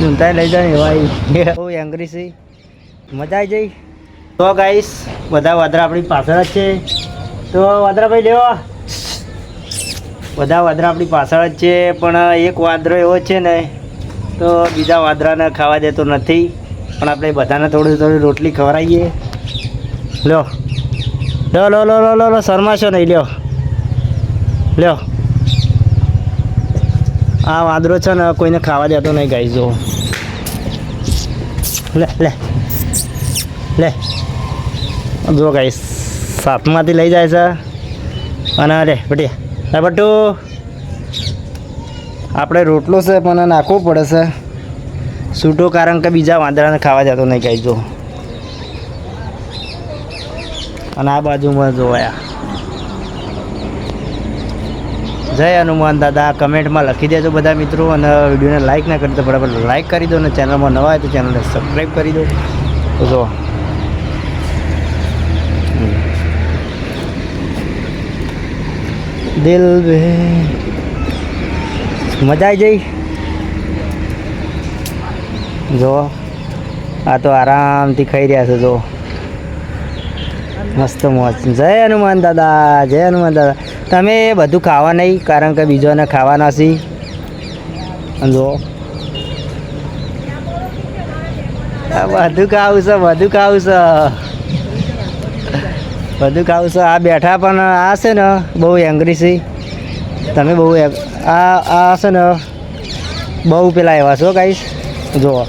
ઊંધાઈ લઈ જાય ભાઈ બહુ એંગ્રી છે. મજા આવી જઈ તો ગાઈસ બધા વાદરા આપણી પાછળ જ છે. તો વાદરાભાઈ, લેવા. બધા વાદરા આપણી પાછળ જ છે, પણ એક વાદરો એવો છે ને, તો બીજા વાદરાને ખાવા દેતો નથી. પણ આપણે બધાને થોડી થોડી રોટલી ખવડાવીએ. લ્યો. લો લો લો લો લો શરમાશો નહીં લ્યો. લ્યો. આ વાદરો છે ને, કોઈને ખાવા દેતો નહીં ગાઈ જો લે લે. લે. જો ગાઈ સાતમાંથી લઈ જાય છે. અને લે બટિયા લે બટુ આપણે રોટલો છે, પણ નાખવો પડે છે. છૂટો કારણ કે બીજા વાંદરાને ખાવા જતો નહીં ગાઈ જો અને આ બાજુમાં જોવાયા. જય હનુમાન દાદા. કમેન્ટમાં લખી દેજો બધા મિત્રો અને વિડીયોને લાઈક ના કરી તો બરાબર લાઈક કરી દો અને ચેનલમાં નવા હોય તો ચેનલને સબસ્ક્રાઈબ કરી દો. જો. દિલ મજા આવી જઈ? જો. આ તો આરામથી ખાઈ રહ્યા છે, જો. મસ્ત મોજ. જય હનુમાન દાદા, જય હનુમાન દાદા. તમે બધું ખાવા નહીં, કારણ કે બીજોને ખાવાના છે. જો. બધું ખાવું છે, બધું ખાવું છે. બધું ખાવું છે. આ બેઠા પણ આ છે ને, બહુ એંગ્રી છે. તમે બહુ આ આ છે ને, બહુ પેલા એવા છો કાંઈ જુઓ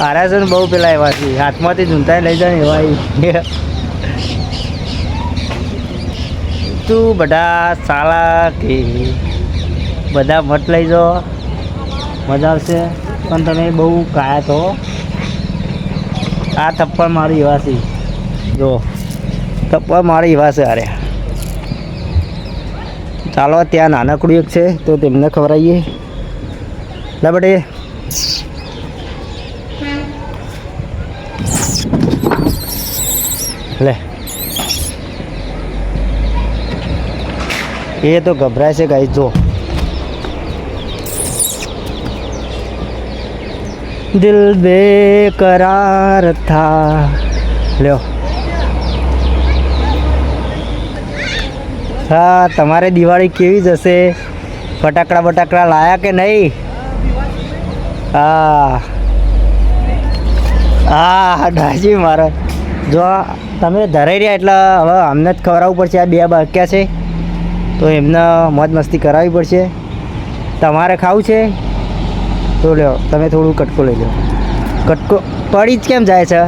આરા છે ને બહુ પેલા એવા છે. હાથમાંથી ઝૂંટાઈ લઈ જાય એવા તું બધા સાલા કે બધા મત લઈ જાઓ મજા આવશે. પણ તમે બહુ કાયા તો આ થપ્પડ મારી એવા છે જો, થપ્પડ મારી એવા છે અરે ચાલો, ત્યાં નાનકડું એક છે, તો તેમને ખવડાવીએ. લે લે. એ તો ગભરાય છે ગાઈ જો. દિલ બેકરાર થા. લ્યો. હા, તમારે દિવાળી કેવી જશે ફટાકડા બટાકડા લાયા કે નહીં? હા. હા ડાજી મારો. જો, તમે ધરાઈ રહ્યા એટલે હવે અમને જ ખવડાવવું પડશે. આ બે બાક્યા છે. તો એમને મોજ મસ્તી કરાવવી પડશે. તમારે ખાવું છે? તો લ્યો, તમે થોડું કટકો લઈ લો કટકો પડી જ કેમ જાય છે?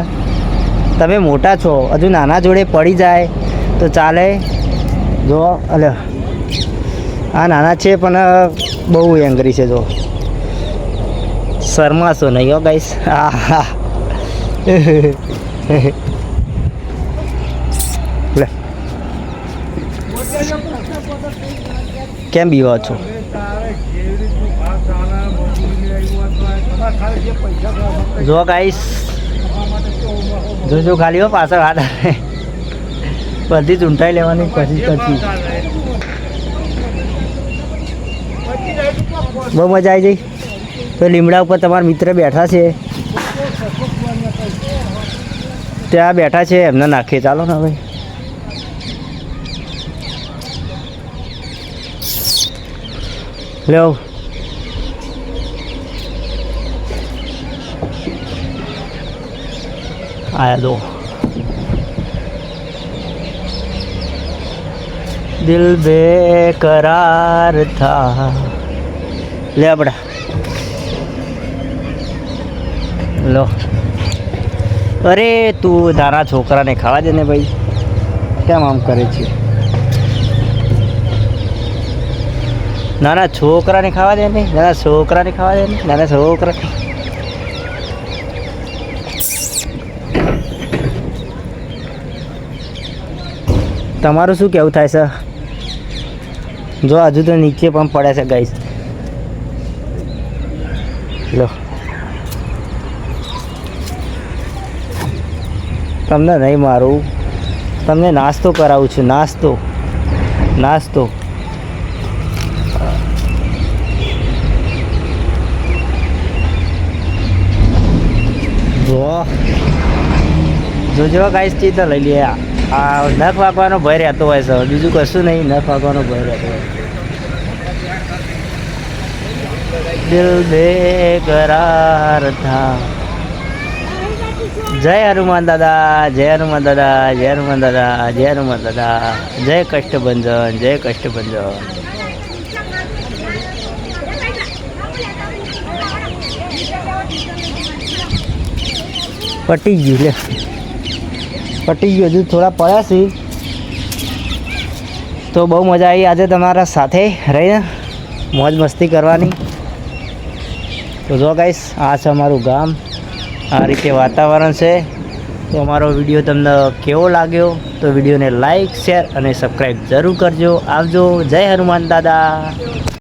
તમે મોટા છો, હજુ નાના જોડે પડી જાય, તો ચાલે. જો, અલે. આ નાના છે, પણ બહુ એંગરી છે, જો. શરમાશો નહીં હો ગાઈસ હા હા. કેમ બીવા છો? જો ગાઈસ જોજો ખાલી હો, પાછળ હાથ આવે. બધી ચૂંટાઈ લેવાની કોશિશ કરતી. બહુ મજા આવી જઈ તો લીમડા ઉપર તમારા મિત્ર બેઠા છે. ત્યાં બેઠા છે, એમને નાખીએ. ચાલો ને ભાઈ લ્યો આયા દો દિલ બેકરાર થા લે આપડા લો અરે તું તારા છોકરાને ખાવા દે ને ભાઈ કેમ આમ કરે છે નાના છોકરાને ખાવા દે ને? નાના છોકરાને ખાવા દે ને? નાના છોકરા તમારું શું કેવું થાય છે? જો હજુ તો નીચે પણ પડે છે ગાઈસ લો. તમને નહીં મારું. તમને નાસ્તો કરાવું છું, નાસ્તો. નાસ્તો. જો જોજો ગાઈસ ચિત્ર લઈ લે આ નખ વાગવાનો ભય રહેતો હોય સર બીજું કશું નહીં, નખ વાગવાનો ભય રહેતો હોય દિલ બેકરાર થા. જય હનુમાન દાદા, જય હનુમાન દાદા, જય હનુમાન દાદા, જય હનુમાન દાદા. જય કષ્ટભંજન જય કષ્ટભંજન. પટી ગયું લે. પટી ગયું, હજુ થોડા પડ્યા છે. તો બહુ મજા આવી આજે તમારા સાથે રહીને. મોજ મસ્તી કરવાની. તો જો ગાઈસ આ છે અમારું ગામ. આ રીતે વાતાવરણ છે. તો અમારો વીડિયો તમને કેવો લાગ્યો? તો વિડીયોને લાઈક શેર અને સબસ્ક્રાઈબ જરૂર કરજો. આવજો. જય હનુમાન દાદા.